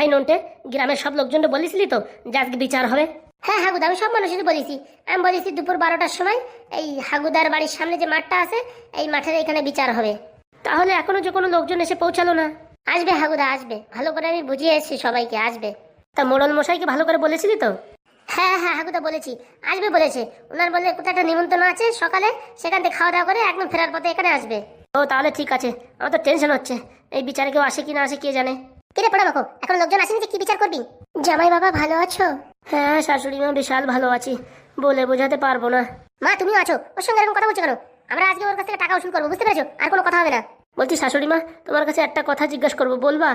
ভাই নন্টে গ্রামের সব লোকজন বলিসলি তো যে আজকে বিচার হবে। হ্যাঁ হাগুদা আমি সব মানুষের বলেছি। আমি বলেছি দুপুর বারোটার সময় এই হাগুদার বাড়ির সামনে যে মাঠটা আছে এই মাঠের এখানে বিচার হবে। তাহলে এখনও যে কোনো লোকজন এসে পৌঁছালো না? আসবে হাগুদা আসবে। ভালো করে আমি বুঝিয়ে এসেছি সবাইকে আসবে। তা মোড়ল মশাইকে ভালো করে বলেছিলি তো? হ্যাঁ হ্যাঁ হাগুদা বলেছি। আসবে বলেছে। ওনার বললে কোথাও একটা নিমন্ত্রণ আছে সকালে সেখান থেকে খাওয়া দাওয়া করে একদম ফেরার পথে এখানে আসবে। ও তাহলে ঠিক আছে। আমার তো টেনশন হচ্ছে। এই বিচারে কেউ আসে কি না আসে কে জানে? কিরে পড়া বাকো এখন লোকজন আসেনি যে কি বিচার করবি? জামাই বাবা ভালো আছো? হ্যাঁ শাশুড়ি মা বিশাল ভালো আছি। বলে বোঝাতে পারব না। মা তুমিও আছো? ওর সঙ্গে এরকম কথা বলছো কেন? আমরা আজকে ওর কাছ থেকে টাকা উসুল করব বুঝতে পেরেছ? আর কোনো কথা হবে না। বলছি শাশুড়ি মা তোমার কাছে একটা কথা জিজ্ঞাসা করব বলবা?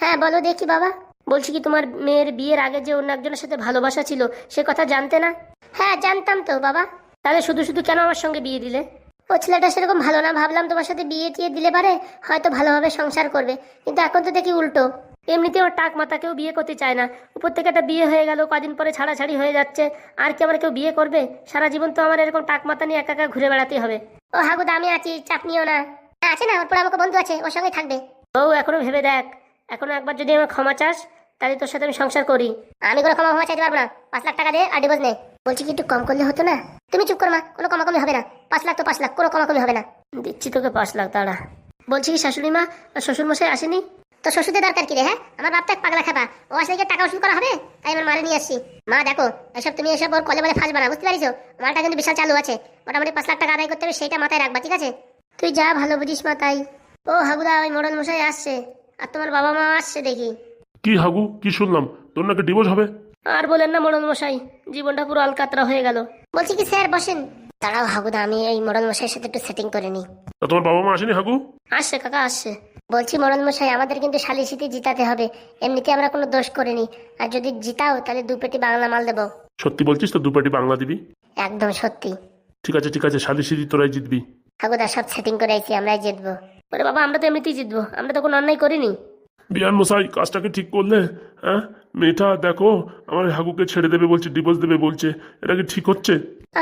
হ্যাঁ বলো দেখি বাবা। বলছি কি তোমার মেয়ের বিয়ের আগে যে অন্য একজনের সাথে ভালোবাসা ছিল সে কথা জানতে না? হ্যাঁ জানতাম তো বাবা। তাহলে শুধু শুধু কেন আমার সঙ্গে বিয়ে দিলে? ও ছেলেটা সেরকম ভালো না ভাবলাম তোমার সাথে বিয়ে টিয়ে দিলে পারে হয়তো ভালোভাবে সংসার করবে। কিন্তু এখন তো দেখি উল্টো। এমনিতে ওর টাক মাথা কেউ বিয়ে করতে চায় না। উপর থেকে একটা বিয়ে হয়ে গেল কদিন পরে ছাড়াছাড়ি হয়ে যাচ্ছে। আর কি আমার কেউ বিয়ে করবে? সারা জীবন তো আমার এরকম টাক মাথা নিয়ে একা একা ঘুরে বেড়াতে হবে। ও হাগুদা আমি আছি চাপ নিও না। আছে না ওর পরে আমাকে বন্ধু আছে ওর সঙ্গে থাকবে। ও এখনও ভেবে দেখ। এখনও একবার যদি আমার ক্ষমা চাস তাহলে তোর সাথে আমি সংসার করি। আমি কোনো ক্ষমা ক্ষমা চাইতে পারব না। পাঁচ লাখ টাকা দে আর ডিভোর্স নে। বলছি কি একটু কম করলে হতো না? তুমি চুপ করো মা কোনো কমাকমি হবে না। পাঁচ লাখ তো পাঁচ লাখ কোনো কমাকমি হবে না। দিচ্ছি তোকে পাঁচ লাখ দাঁড়া। বলছি কি শাশুড়ি মা আর শ্বশুর মশাই আসেনি? তো শ্বশুরদের দরকার কি রে হ্যাঁ? আমার বাপ তো এক পাগলা খাপা। ও আসলে কি টাকা উসুল করা হবে? তাই আমার মারে নিয়ে আসছি। মা দেখো এসব তুমি এসব ওর কলে বলে ফাঁসবা বানা বুঝতে পারিছো মালটা কিন্তু বিশাল চালু আছে। মোটামুটি পাঁচ লাখ টাকা আদায় করতে হবে সেইটা মাথায় রাখবা ঠিক আছে? তুই যা ভালো বুঝিস মা তাই। ও হাগুদা ওই মোড়ল মশাই আসছে। আর তোমার বাবা মা আসছে দেখি। কি হাগু কি শুনলাম? তোর নাকি ডিভোর্স হবে? আর বলেন না মোড়ল মশাই জীবনটা পুরো আলকাতরা হয়ে গেল। বলছি কি স্যার বসেন। দাঁড়াও হাগুদা আমি এই মোড়ল মশাইয়ের সাথে একটু সেটিং করে নিই। তা তোমার বাবা মা আসেনি হাগু? আসছে কাকা আসছে। বলছি মরণ মশাই আমাদের কিন্তু সালিসিতে জিতাতে হবে। এমনিতে আমরা কোনো দোষ করিনি। আর যদি জিতাও তাহলে দু পেটি বাংলা মাল দেবো। সত্যি বলছিস তো দুপাটি বাংলা দিবি? একদম সত্যি। ঠিক আছে ঠিক আছে সালিসিরি তোরাই জিতবি। হাগুদা সব সেটিং করে আইছি আমরাই জিতবো। ওরে বাবা আমরা তো এমনিতেই জিতবো। আমরা তো কোনো অন্যায় করিনি। বিয়ান মশাই, কাজটাকে ঠিক করলে হ্যাঁ? মেয়েটা, দেখো, আমার হাগুকে ছেড়ে দেবে বলছে ডিভোর্স দেবে বলছে। এটা কি ঠিক হচ্ছে?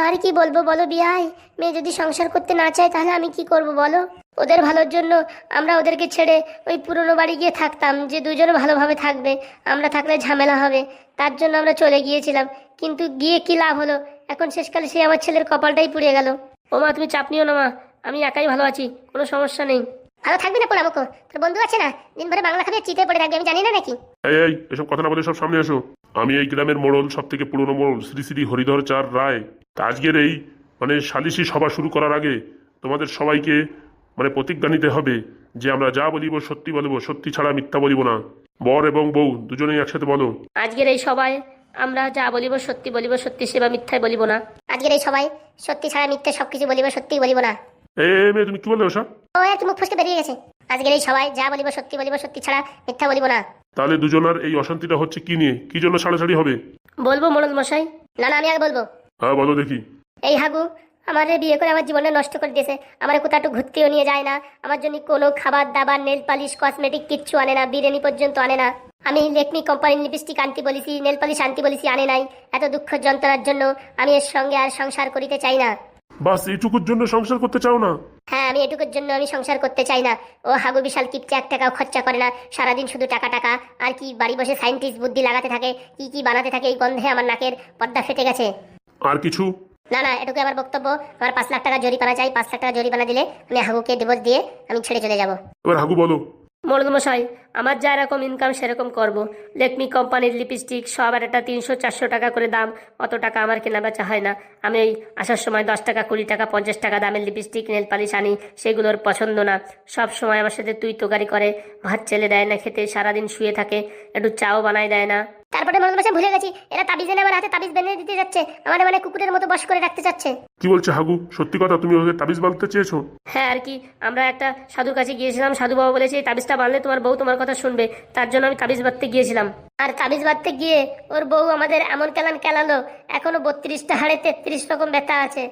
আর কি বলব বলো বিয়াই? মেয়ে যদি সংসার করতে না চায়, তাহলে আমি কি করব বলো? ওদের ভালোর জন্য আমরা ওদেরকে ছেড়ে ওই পুরনো বাড়ি গিয়ে থাকতাম, যে দুজনে ভালোভাবে থাকবে, আমরা থাকলে ঝামেলা হবে। তার জন্য আমরা চলে গিয়েছিলাম, কিন্তু গিয়ে কি লাভ হলো? এখন শেষকালে সে আমার ছেলের কপালটাই পুড়ে গেল। ও মা তুমি চাপ নিও না মা, আমি একাই ভালো আছি, কোনো সমস্যা নেই। ভালো থাকবি না পোড়ামুখো তোর বন্ধু আছে না? দিন ভরে বাংলা খাবে চিতে পড়ে থাকবে আমি জানি না নাকি? এই এই এসব কথা না বলে সব সামনে এসো। আমি এই গ্রামের মোড়ল সব থেকে পুরনো মোড়ল শ্রী শ্রী হরিধর চার রায়। তা আজকের এই মানে সালিসি সভা শুরু করার আগে তোমাদের সবাইকে মানে প্রতিজ্ঞা নিতে হবে যে আমরা যা বলিব সত্যি বলব সত্যি ছাড়া মিথ্যা বলিব না। বর এবং বউ দুজনেই একসাথে বলো। আজকের এই সবাই আমরা যা বলিব সত্যি বলিব সত্যি সেবা মিথ্যাই বলিব না। আজকের এই সবাই সত্যি ছাড়া মিথ্যে সবকিছু বলিব সত্যি বলিব না। এ মেয়ে তুমি কি বললে ওসব? ও একটু মুখ ফসকে বেরিয়ে গেছে। আজকের এই সবাই যা বলিব সত্যি বলিব সত্যি ছাড়া মিথ্যা বলিব না। তাহলে দুজনের এই অশান্তিটা হচ্ছে কি নিয়ে? কি জন্য ছাড়াছাড়ি হবে? বলব মনোজ মশাই? না না আমি আগে বলব। হ্যাঁ বলো দেখি। এই হাগু আমারে বিয়ে করে আমার জীবনটা নষ্ট করে দিয়েছে। আমার কোথাও একটু ঘুরতেও নিয়ে যায় না। আমার জন্য কোনো খাবার দাবার নেল পালিশ কসমেটিক কিচ্ছু আনে না বিরিয়ানি পর্যন্ত আনে না। আমি লেকমি কোম্পানির লিপস্টিক আনতে বলেছি নেল পালিশ আনতে বলেছি আনে নাই। এত দুঃখ যন্ত্রণার জন্য আমি এর সঙ্গে আর সংসার করিতে চাই না। বাস এইটুকুর জন্য সংসার করতে চাও না? হ্যাঁ আমি এটুকুর জন্য আমি সংসার করতে চাই না। ও হাগু বিশাল কিপচে এক টাকাও খরচা করে না। সারাদিন শুধু টাকা টাকা। আর কি বাড়ি বসে সাইন্টিস্ট বুদ্ধি লাগাতে থাকে কি কি বানাতে থাকে এই গন্ধে আমার নাকের পর্দা ফেটে গেছে। আর কিছু? না না এটুকু আমার বক্তব্য আমার পাঁচ লাখ টাকা জরিপানা চাই পাঁচ লাখ টাকা জরিপানা দিলে আমি হাগুকে ডিভোর্স দিয়ে আমি ছেড়ে চলে যাব। এবার হাগু বলো। মশাই আমার যা এরকম ইনকাম সেরকম করব। লেকমি কোম্পানির লিপস্টিক সব আর একটা তিনশো চারশো টাকা করে দাম। অত টাকা আমার কেনা বেচা হয় না। আমি ওই আসার সময় দশ টাকা কুড়ি টাকা পঞ্চাশ টাকা দামের লিপস্টিক নেল পালিশ আনি সেগুলোর পছন্দ না। সব সময় আমার সাথে তুই তোগারি করে ভাত চেলে দেয় না খেতে সারাদিন শুয়ে থাকে একটু চাও বানায় দেয় না। তারপরে মরদ মশাই ভুলে গেছি এরা তাবিজ এনে আমার হাতে তাবিজ বেঁধে দিতে যাচ্ছে আমার মানে কুকুরের মতো বস করে রাখতে চাচ্ছে। কি বলছে হাগু? সত্যি কথা তুমি ওকে তাবিজ বাঁধতে চেয়েছো? হ্যাঁ আর কি আমরা একটা সাধুর কাছে গিয়েছিলাম সাধু বাবা বলেছে এই তাবিজটা বাঁধলে তোমার বউ তোমার কথা শুনবে তার জন্য আমি তাবিজ বাঁধতে গিয়েছিলাম। আর তাবিজ বাঁধতে গিয়ে ওর বউ আমাদের এমন কেলান কেলালো এখনও বত্রিশটা হাড়ে তেত্রিশ রকম ব্যথা আছে।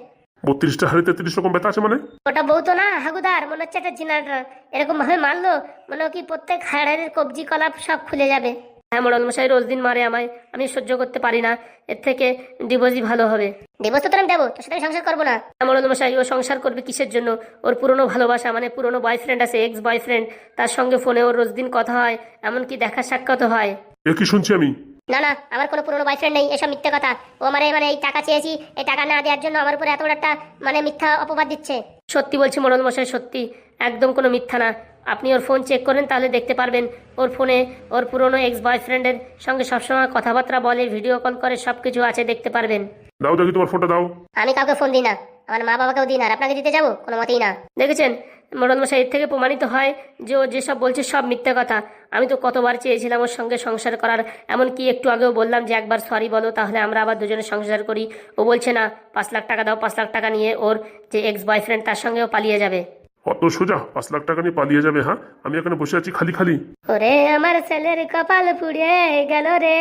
বত্রিশটা হাড়ে তেত্রিশ রকম ব্যথা আছে মানে? ওটা বউ তো না হাগুদার মনে হচ্ছে একটা জিনাটা এরকম ভাবে মারলো মনে হয় কি প্রত্যেক হাড়ের কবজি কলাপ সব খুলে যাবে। হ্যাঁ মোড়ল মশাই রোজ দিন মারে আমায়। আমি সহ্য করতে পারি না। এর থেকে ডিভোর্সই ভালো হবে। ডিভোর্স তো আমি দেবো তোর সাথে আমি সংসার করব না। হ্যাঁ মোড়ল মশাই ও সংসার করবে কিসের জন্য? ওর পুরনো ভালোবাসা মানে পুরনো বয়ফ্রেন্ড আছে এক্স বয়ফ্রেন্ড তার সঙ্গে ফোনে ওর রোজ দিন কথা হয় এমনকি দেখা সাক্ষাৎ হয়। এ কি শুনছি আমি? না না আমার কোনো পুরনো বয়ফ্রেন্ড নেই এসব মিথ্যে কথা। ও আমার মানে এই টাকা চেয়েছি এই টাকা না দেওয়ার জন্য আমার উপরে এত বড় একটা মানে মিথ্যা অপবাদ দিচ্ছে। সত্যি বলছি মোড়ল মশাই সত্যি। একদম কোনো মিথ্যা না। আপনি ওর ফোন চেক করেন তাহলে দেখতে পারবেন। ওর ফোনে ওর পুরনো এক্স বয়ফ্রেন্ডের সঙ্গে সবসময় কথাবার্তা বলে ভিডিও কল করে সব কিছু আছে দেখতে পারবেন। দাও দেখি তোমার ফোনটা দাও। আমি কাউকে ফোন দিই না। আমার মা বাবাকেও দিই না আর আপনাকে দিতে যাব? কোনো মতেই না। দেখেছেন? মোড়ল মশাই এর থেকে প্রমাণিত হয় যে ও যেসব বলছে সব মিথ্যে কথা। আমি তো কতবার চেয়েছিলাম ওর সঙ্গে সংসার করার এমনকি একটু আগেও বললাম যে একবার সরি বলো তাহলে আমরা আবার দুজনে সংসার করি। ও বলছে না পাঁচ লাখ টাকা দাও পাঁচ লাখ টাকা নিয়ে ওর যে এক্স বয়ফ্রেন্ড তার সঙ্গেও পালিয়ে যাবে। অত সোজা পাঁচ লাখ টাকা নিয়ে পালিয়ে যাবে হ্যাঁ? আমি এখানে বসে আছি খালি খালি। ওরে আমার ছেলের কপাল পুড়িয়ে গেল রে।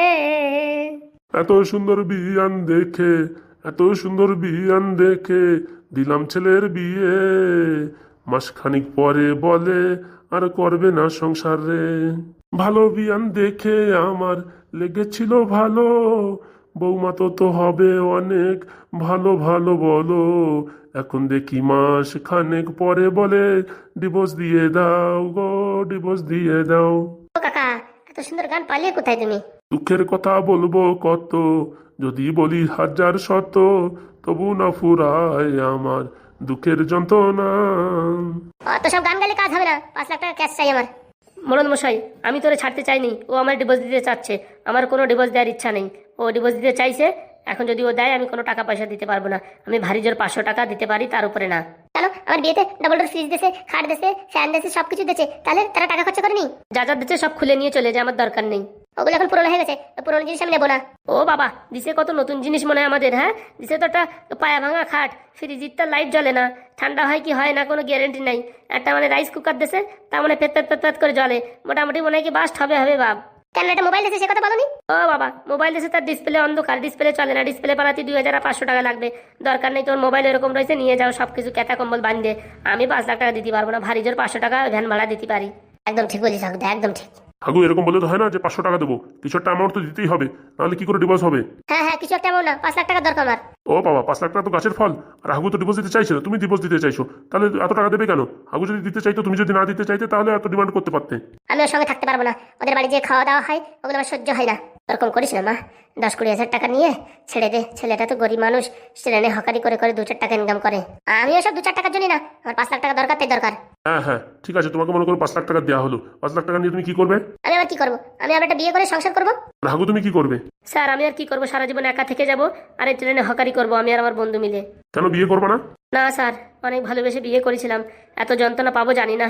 এত সুন্দর বিয়ান দেখে এত সুন্দর বিয়ান দেখে দিলাম ছেলের বিয়ে। মাসখানিক পরে বলে আর করবে না সংসার রে। ভালো বিয়ান দেখে আমার লেগেছিল ভালো। বৌমা তো তো হবে অনেক ভালো ভালো বলো। এখন দেখি মাস খানেক পরে বলে ডিভোর্স দিয়ে দাও গো ডিভোর্স দিয়ে দাও। ও কাকা এত সুন্দর গান পালিয়ে কোথায় তুমি? দুঃখের কথা বলব কত যদি বলি হাজার শত তবু না ফুরায় আমার দুঃখের যন্ত্রণা। অত সব গান গালে কাজ হবে না পাঁচ লাখ টাকা ক্যাশ চাই আমার। মোড়ল মশাই আমি তোরে ছাড়তে চাইনি ও আমার ডিভোর্স দিতে চাচ্ছে আমার কোনো ডিভোর্স দেওয়ার ইচ্ছা নেই। ও ডিভোর্স দিতে চাইছে এখন যদি ও দেয় আমি কোনো টাকা পয়সা দিতে পারব না। আমি ভারী জোর পাঁচশো টাকা দিতে পারি তার উপরে না। কেন? আমার বিয়েতে ডবল ডোর ফ্রিজ দিয়েছে খাট দিয়েছে ফ্যান দেশে সব কিছু দিয়েছে তাহলে তারা টাকা খরচা করেনি? যা যা দিচ্ছে সব খুলে নিয়ে চলে যায় আমার দরকার নেই। ওগুলো এখন পুরনো হয়ে গেছে পুরনো জিনিস আমি নেব না। ও বাবা দিছে কত নতুন জিনিস মনে হয় আমাদের হ্যাঁ? দিছে তো একটা পায়া ভাঙা খাট ফ্রিজিরটা লাইট জ্বলে না। ঠান্ডা হয় কি হয় না কোনো গ্যারেন্টি নাই। একটা মানে রাইস কুকার দেশে তার মানে পেত পেত পেত করে জ্বলে। মোটামুটি মনে হয় কি বাস্ট হবে হবে বাপ। কেন একটা মোবাইল দিয়েছে সে কথা বলনি? ও বাবা মোবাইল দিয়েছে তার ডিসপ্লে অন্ধকার ডিসপ্লে চলে না ডিসপ্লে পালাতে দুই হাজার পাঁচশো টাকা লাগবে। দরকার নেই তোর মোবাইল এরকম রয়েছে নিয়ে যাও সব কিছু ক্যাতা কম্বল বাঁধে আমি পাঁচ লাখ টাকা দিতে পারব না ভারী জোর পাঁচশো টাকা ভ্যান ভাড়া দিতে পারি। একদম ঠিক বলিস একদম ঠিক। হাগু এরকম বলে তো হয় না যে পাঁচশো টাকা দেবো। কিছু একটা অ্যামাউন্ট তো দিতেই হবে নাহলে কি করে ডিভোর্স হবে? হ্যাঁ হ্যাঁ কিছু একটা এমন না পাঁচ লাখ টাকা দরকার আমার। ও বাবা, পাঁচ লাখ টাকা তো গাছের ফল। আর হাগু তো ডিভোর্স দিতে চাইছে না তুমি ডিভোর্স দিতে চাইছো। তাহলে এত টাকা দেবে কেন? হাগু যদি দিতে চাইতো, তুমি যদি না দিতে চাইতে, তাহলে এত ডিমান্ড করতে পারতে। আমি ওর সঙ্গে থাকতে পারব না। ওদের বাড়ি যে খাওয়া দাওয়া হয়, ওগুলো আমার সহ্য হয় না। ওরকম করিস না মা। দশ কুড়ি হাজার টাকা নিয়ে ছেড়ে দে। ছেলেটা তো গরিব মানুষ ট্রেনে হকারি করে করে দু চার টাকা ইনকাম করে। আমি ওসব দু চার টাকার জন্যই না আমার পাঁচ লাখ টাকা দরকার তাই দরকার। হ্যাঁ হ্যাঁ ঠিক আছে তোমাকে মনে করো পাঁচ লাখ টাকা দেওয়া হলো। পাঁচ লাখ টাকা নিয়ে তুমি কি করবে? আমি আবার কি করব? আমি আবার একটা বিয়ে করে সংসার করব? আর তুমি কি করবে? স্যার আমি আর কি করব? সারা জীবন একা থেকে যাব আর এই ট্রেনে হকারি করব আমি আর আমার বন্ধু মিলে। কেন বিয়ে করবে না? না স্যার অনেক ভালোবেসে বিয়ে করেছিলাম। এত যন্ত্রণা পাবো জানি না।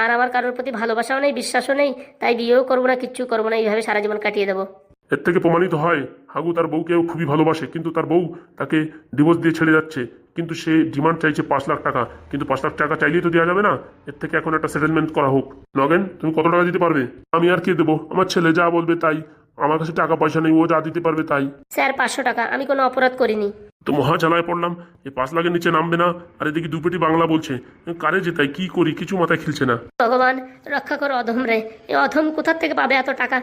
আর আমার কারোর প্রতি ভালোবাসাও নেই বিশ্বাসও নেই তাই বিয়েও করব না কিচ্ছু করব না এইভাবে সারা জীবন কাটিয়ে দেবো। এর থেকে প্রমাণিত হয় হাগু তার বউকেও খুবই ভালোবাসে কিন্তু তার বউ তাকে ডিভোর্স দিয়ে ছেড়ে যাচ্ছে। কিন্তু সে ডিমান্ড চাইছে পাঁচ লাখ টাকা। কিন্তু পাঁচ লাখ টাকা চাইলেই তো দেওয়া যাবে না। এর থেকে এখন একটা সেটেলমেন্ট করা হোক। নগেন তুমি কত টাকা দিতে পারবে? আমি আর কে দেবো? আমার ছেলে যা বলবে তাই। আমার কাছে টাকা পয়সা নেই ও যা দিতে পারবে তাই। স্যার পাঁচশো টাকা। আমি কোনো অপরাধ করিনি। তো মহা জ্বালায় পড়লাম। এই পাঁচ লাখের নিচে নামবে না। আর এদিকে দুপেটি বাংলা বলছে কারে যে তাই? কি করি? কিছু মাথায় খেলছে না। ভগবান রক্ষা করো অধম রে। এই অধম কোথার থেকে পাবে এত টাকা?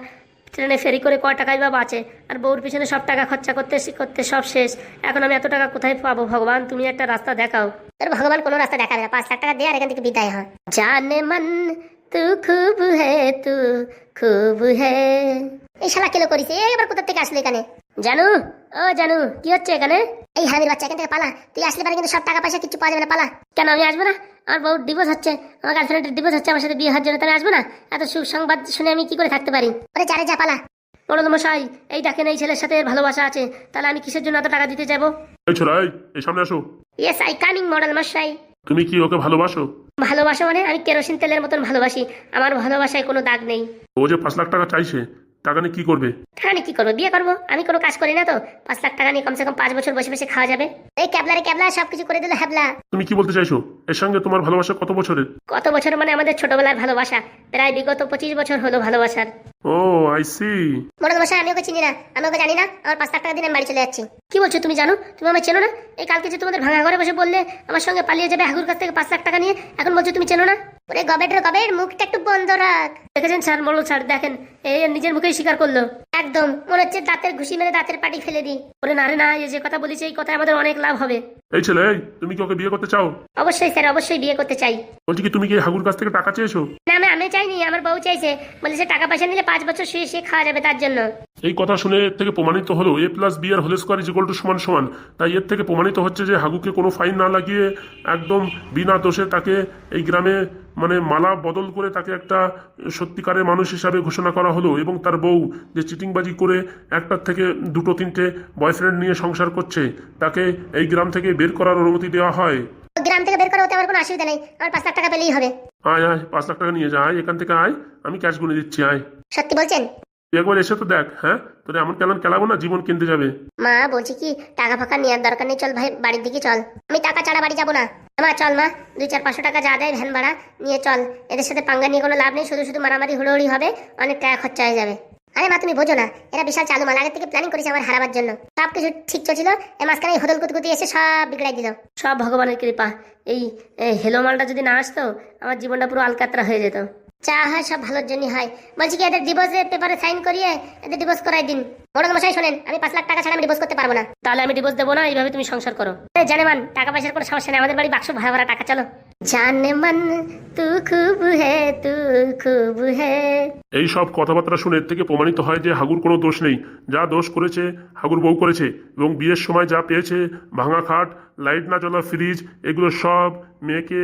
ট্রেনে ফেরি করে কয় টাকাই বা বাঁচে? আর বউর পিছনে সব টাকা খরচা করতে করতে সব শেষ। এখন আমি এত টাকা কোথায় পাবো ভগবান? তুমি একটা রাস্তা দেখাও। তোর ভগবান কোনো রাস্তা দেখা না। পাঁচ লাখ টাকা দিয়ে আর এখান থেকে বিদায় হয় জানে মন তু খুব হে তু খুব হে। এই শালা কেলো করিস? এবার কোথা থেকে আসলে এখানে? জানু ও জানু কি হচ্ছে এখানে? এই হামির বাচ্চা এখান থেকে পালা। তুই আসলে পারে কিন্তু সব টাকা পয়সা কিছু পাওয়া যাবে না পালা। কেন আমি আসব না? আমার বউ ডিভোর্স হচ্ছে আমার গার্লফ্রেন্ডের ডিভোর্স হচ্ছে আমার সাথে বিয়ে হওয়ার জন্য তাহলে আসব না? এত সুসংবাদ শুনে আমি কি করে থাকতে পারি? ওরে যারে যা পালা। বড় মশাই এই ডাকেন এই ছেলের সাথে ভালোবাসা আছে তাহলে আমি কিসের জন্য এত টাকা দিতে যাব? এই ছোড়া এই এই সামনে আসো। ইয়েস আই কামিং মডেল মশাই। তুমি কি ওকে ভালোবাসো? ভালোবাসা মানে আমি কেরোসিন তেলের মতন ভালোবাসি আমার ভালোবাসায় কোনো দাগ নেই। ও যে পাঁচ লাখ টাকা চাইছে টাকা নিয়ে কি করবে? টাকা নিয়ে কি করব? বিয়ে করব? আমি কোনো কাজ করি না তো। পাঁচ লাখ টাকা নিয়ে কমসে কম পাঁচ বছর বসে বসে খাওয়া যাবে। এই ক্যাবলারে ক্যাবলা সবকিছু করে দিলে হ্যাবলা। তুমি কি বলতে চাইছো? এর সঙ্গে তোমার ভালোবাসা কত বছরের? কত বছর মানে আমাদের ছোটবেলার ভালোবাসা। প্রায় বিগত পঁচিশ বছর হলো ভালোবাসার। ও আই সি মনে মশাই আমি ওকে চিনি না। আমি ওকে জানি না। আমার পাঁচ লাখ টাকা দিন আমি বাড়ি চলে যাচ্ছি। কি বলছো তুমি জানো? তুমি আমার চেনো না? এই কালকে যে তোমাদের ভাঙা ঘরে বসে বললে আমার সঙ্গে পালিয়ে যাবে হাগুর কাছ থেকে পাঁচ লাখ টাকা নিয়ে এখন বলছো তুমি চেনো না? ওরে গবেটের গবেট মুখটা একটু বন্ধ রাখ। দেখেছেন স্যার? বলো স্যার দেখেন। এই নিজের মুখেই স্বীকার করল। একদম। মনে হচ্ছে দাঁতের ঘুষি মেরে দাঁতের পাটি ফেলে দিই। ওরে না রে না এই যে কথা বলিস এই কথায় আমাদের অনেক লাভ হবে। এই ছেলে এই তুমি কি ওকে বিয়ে করতে চাও? অবশ্যই স্যার অবশ্যই বিয়ে করতে চাই। বলছি কি তুমি কি হাগুর কাছ থেকে টাকা চেয়েছো? না আমি আমি চাইনি আমার বউ চাইছে। বলেছে টাকা পয়সা নিলে পাঁচ বছর শুয়ে শুয়ে খাওয়া যাবে তার জন্য। এই কথা শুনে এর থেকে প্রমাণিত হলো এ plus B R whole square is equal to সমান সমান। তাই এর থেকে প্রমাণিত হচ্ছে যে হাগুকে কোনো ফাইন না লাগিয়ে একদম বিনা দোষে তাকে এই গ্রামে মানে মালা বদল করে তাকে একটা সত্যিকারের মানুষ হিসাবে ঘোষণা করা হলো এবং তার বউ যে চিটিংবাজি করে একটার থেকে দুটো তিনটে বয়ফ্রেন্ড নিয়ে সংসার করছে তাকে এই গ্রাম থেকে বের করার অনুমতি দেওয়া হয়। গ্রাম থেকে বের করা হতে আমার কোনো অসুবিধা নেই। আমার পাঁচ লাখ টাকা পেলেই হবে। আয় আয় পাঁচ লাখ টাকা নিয়ে যা আয় এখান থেকে আয় আমি ক্যাশ গুনে দিচ্ছি আয়। সত্যি বলছেন? তুই একবার এসে তো দেখ হ্যাঁ? তোর এমন কেমন খেলাবো না জীবন কিনতে যাবে। মা বলছি কি টাকা ফাঁকা নেওয়ার দরকার নেই চল ভাই বাড়ির দিকে চল। আমি টাকা ছাড়া বাড়ি যাব না। মা চল মা দুই চার পাঁচশো টাকা যা দেয় ভ্যান ভাড়া নিয়ে চল। এদের সাথে পাঙ্গা নিয়ে কোনো লাভ নেই শুধু শুধু মারামারি হুড়োহুড়ি হবে অনেক টাকা খরচা হয়ে যাবে। আরে মা তুমি বোঝো না এরা বিশাল চালু মাল আগের থেকে প্ল্যানিং করেছে আমার হারাবার জন্য। সব কিছু ঠিক চলছিল এ মাঝখানে হোদল কুতকুতি এসে সব বিগড়াই দিল। সব ভগবানের কৃপা। এই হেলো মালটা যদি না আসতো আমার জীবনটা পুরো আলকাতরা হয়ে যেত। চা হয় সব ভালোর জন্যই হয়। বলছি কি এদের ডিভোর্সের পেপারে সাইন করিয়ে এদের ডিভোর্স করাই দিন। বড় মশাই শোনেন আমি পাঁচ লাখ টাকা ছাড়া আমি ডিভোর্স করতে পারব না। তাহলে আমি ডিভোর্স দেবো না এইভাবে তুমি সংসার করো। জানে মান টাকা পয়সার কোনো সমস্যা নেই আমাদের বাড়ি বাক্স ভরা ভরা টাকা চলো। জানে মান তু খুব হে তু খুব হে। এই সব কথাবার্তা শুনে এর থেকে প্রমাণিত হয় যে হাগুর কোনো দোষ নেই। যা দোষ করেছে হাগুর বউ করেছে এবং বিয়ের সময় যা পেয়েছে ভাঙা খাট লাইট না চলা ফ্রিজ এগুলো সব মেয়েকে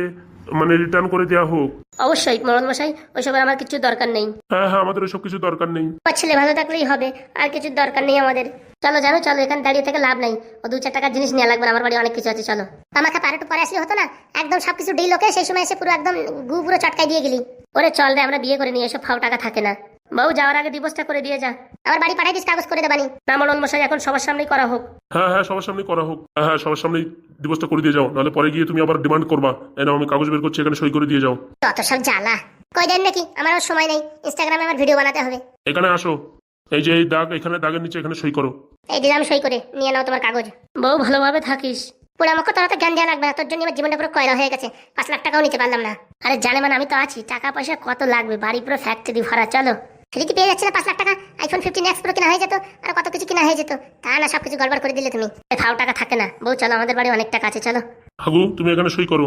মানে রিটার্ন করে দেওয়া হোক। অবশ্যই মরণ মশাই ওইসবের আমার কিছু দরকার নেই। হ্যাঁ হ্যাঁ আমাদের ওইসব কিছু দরকার নেই। আমার ছেলে ভালো থাকলেই হবে আর কিছু দরকার নেই আমাদের। চলো জানো চলো এখানে দাঁড়িয়ে থেকে লাভ নাই। ও দু চার টাকার জিনিস নেওয়া লাগবে না, আমার বাড়ি অনেক কিছু আছে চলো। আমাকে পারে একটু পরে আসলে হতো না? একদম সবকিছু ডিল ওকে সেই সময় এসে পুরো একদম গু পুরো চটকাই দিয়ে গেলি। ওরে চল রে আমরা বিয়ে করে নিয়ে এসব ফাও টাকা থাকে না। বউ যাওয়ার আগে ডিভোর্সটা করে দিয়ে যা। আমার বাড়ি পাঠাই দিস কাগজ করে দেবানি না মরণ মশাই এখন সবার সামনেই করা হোক। হ্যাঁ হ্যাঁ সবার সামনে করা হোক। হ্যাঁ হ্যাঁ সবার সামনেই দিবসটা করে দিয়ে যাও। নাহলে পরে গিয়ে তুমি আবার ডিমান্ড করবা। এই নাও আমি কাগজ বের করছি এখানে সই করে দিয়ে যাও। তত সব জ্বালা। কই দেন নাকি? আমার আর সময় নেই। ইনস্টাগ্রামে আমার ভিডিও বানাতে হবে। এখানে আসো। এই যে এই দাগ এখানে দাগের নিচে এখানে সই করো। এই দিলাম সই করে। নিয়ে নাও তোমার কাগজ। বউ ভালোভাবে থাকিস। পুরো আমাকে তোরা তো জ্ঞান দেওয়া লাগবে না। তোর জন্য আমার জীবনটা পুরো কয়লা হয়ে গেছে। পাঁচ লাখ টাকাও নিতে পারলাম না। আরে জানে মানে আমি তো আছি। টাকা পয়সা কত লাগবে? বাড়ি পুরো ফ্যাক্টরি ভরা চলো। ফ্রিতে পেয়ে যাচ্ছে না পাঁচ লাখ টাকা? আইফোন ফিফটিন এক্স প্রো কেনা হয়ে যেত আর কত কিছু কেনা হয়ে যেত। তা না সব কিছু গড়বড় করে দিলে তুমি। ফাও টাকা থাকে না। বউ চলো আমাদের বাড়ি অনেক টাকা আছে চলো। হাগু তুমি এখানে সই করো।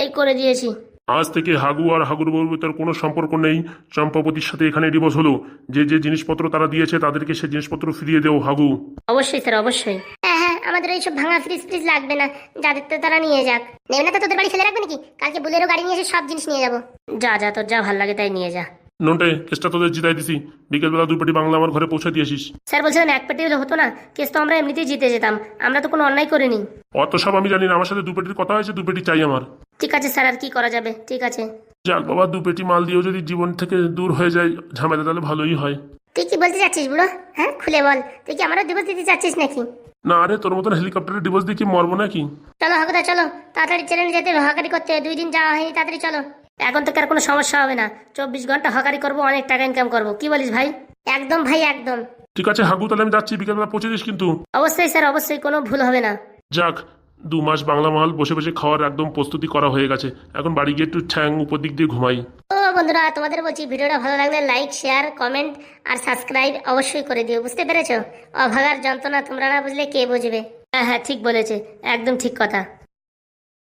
এই করে দিয়েছি। আজ থেকে হাগু আর হাগুর বউর ভিতর কোনো সম্পর্ক নেই। চম্পাবতীর সাথে এখানে ডিভোর্স হলো। যে যে জিনিসপত্র তারা দিয়েছে তাদেরকে সেই জিনিসপত্র ফিরিয়ে দেও হাগু। অবশ্যই স্যার অবশ্যই। হ্যাঁ হ্যাঁ আমাদের এইসব ভাঙা ফ্রিজ ফ্রিজ লাগবে না। যাদের তো তারা নিয়ে যাক। নেবে না তো তোদের বাড়ি ফেলে রাখবে নাকি? কালকে বুলেরো গাড়ি নিয়ে এসে সব জিনিস নিয়ে যাব। যা যা তোর যা ভালো লাগে তাই নিয়ে যা। নন্টে কেসটা তোদের জিতাই দিছি। বিকেলবেলা দুই পেটি বাংলা আমার ঘরে পৌঁছে দিয়েছিস স্যার বলছিলাম এক পেটি হলে হতো না কেস তো আমরা এমনিতেই জিতে যেতাম। আমরা তো কোনো অন্যায় করিনি। অত সব আমি জানি না আমার সাথে দু পেটির কথা হয়েছে দু পেটি চাই আমার। ঠিক আছে স্যার আর কি করা যাবে? ঠিক আছে। যাক বাবা দু পেটি মাল দিয়েও যদি জীবন থেকে দূর হয়ে যায় ঝামেলা তাহলে ভালোই হয়। তুই কি বলতে চাচ্ছিস বুড়ো? হ্যাঁ খুলে বল। তুই কি আমারও দিবস দিতে চাচ্ছিস নাকি? না আরে তোর মতন হেলিকপ্টারে ডিভোর্স দিয়ে কি মরবো নাকি? চলো হকদা চলো। তাড়াতাড়ি চ্যানেলে যেতে হবে করতে। দুই দিন যাওয়া হয়নি তাড়াতাড়ি চলো। এখন থেকে আর কোনো সমস্যা হবে না। চব্বিশ ঘণ্টা হকারি করব অনেক টাকা ইনকাম করব। কি বলিস ভাই? একদম ভাই একদম। ঠিক আছে হাগু তাহলে আমি যাচ্ছি বিকেলবেলা পৌঁছে দিস কিন্তু। অবশ্যই স্যার অবশ্যই কোনো ভুল হবে না। যাক দু মাস বাংলা মহল বসে বসে খাওয়ার একদম প্রস্তুতি করা হয়ে গেছে। এখন বাড়ি গিয়ে একটু ঠ্যাং উপর দিক দিয়ে ঘুমাই। ও বন্ধুরা তোমাদের বলছি ভিডিওটা ভালো লাগলে লাইক শেয়ার কমেন্ট আর সাবস্ক্রাইব অবশ্যই করে দিও। বুঝতে পেরেছ? অভাগার যন্ত্রণা তোমরা না বুঝলে কে বুঝবে? হ্যাঁ হ্যাঁ ঠিক বলেছে। একদম ঠিক কথা।